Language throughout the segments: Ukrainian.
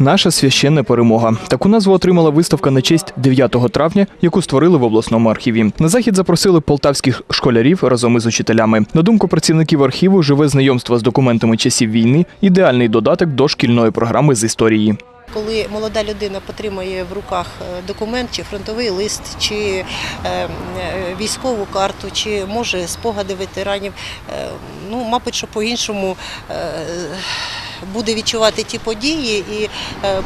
Наша священна перемога. Таку назву отримала виставка на честь 9 травня, яку створили в обласному архіві. На захід запросили полтавських школярів разом із учителями. На думку працівників архіву, живе знайомство з документами часів війни ідеальний додаток до шкільної програми з історії. Коли молода людина потримає в руках е, документ, чи фронтовий лист, чи е, е, військову карту, чи може спогади ветеранів, ну, мабуть, що по-іншому е, буде відчувати ті події і е,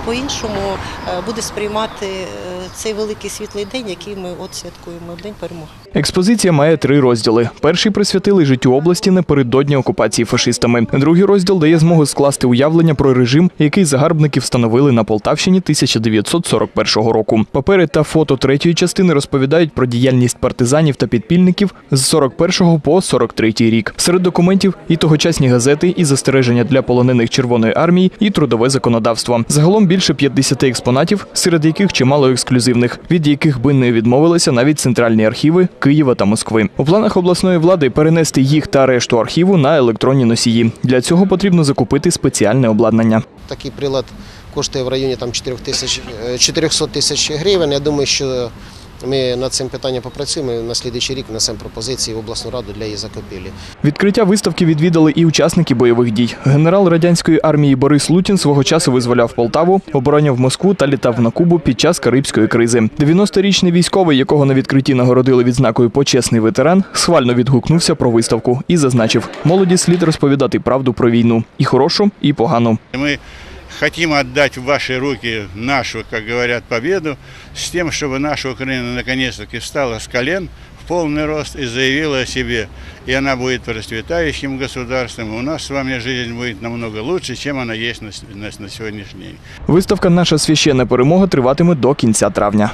по-іншому е, буде сприймати е, цей великий світлий день, який ми от святкуємо День перемоги. Експозиція має три розділи. Перший присвятили життю області напередодні окупації фашистами. Другий розділ дає змогу скласти уявлення про режим, який загарбники встановили на Полтавщині 1941 року. Папери та фото третьої частини розповідають про діяльність партизанів та підпільників з 41 по 43 рік. Серед документів і тогочасні газети, і застереження для полонених Червоної армії, і трудове законодавство. Загалом більше 50 експонатів, серед яких чимало ексклюзивних, від яких би не відмовилися навіть центральні архіви Києва та Москви. У планах обласної влади перенести їх та решту архіву на електронні носії. Для цього потрібно закупити спеціальне обладнання. Такий прилад коштує в районі там 4 тисяч, е, 400 тисяч гривень. Я думаю, що ми над цим питанням попрацюємо. і На слідуючий рік внесемо пропозиції в обласну раду для її закупівлі. Відкриття виставки відвідали і учасники бойових дій. Генерал радянської армії Борис Лутін свого часу визволяв Полтаву, обороняв Москву та літав на Кубу під час Карибської кризи. 90-річний військовий, якого на відкритті нагородили відзнакою почесний ветеран, схвально відгукнувся про виставку і зазначив: молоді слід розповідати правду про війну і хорошу, і погану. Мы хотим отдать в ваши руки нашу, как говорят, победу с тем, чтобы наша Украина наконец-таки встала с колен в полный рост и заявила о себе. И она будет процветающим государством. и У нас с вами жизнь будет намного лучше, чем она есть на, на, на сегодняшний день. Виставка Наша священна перемога триватиме до кінця травня.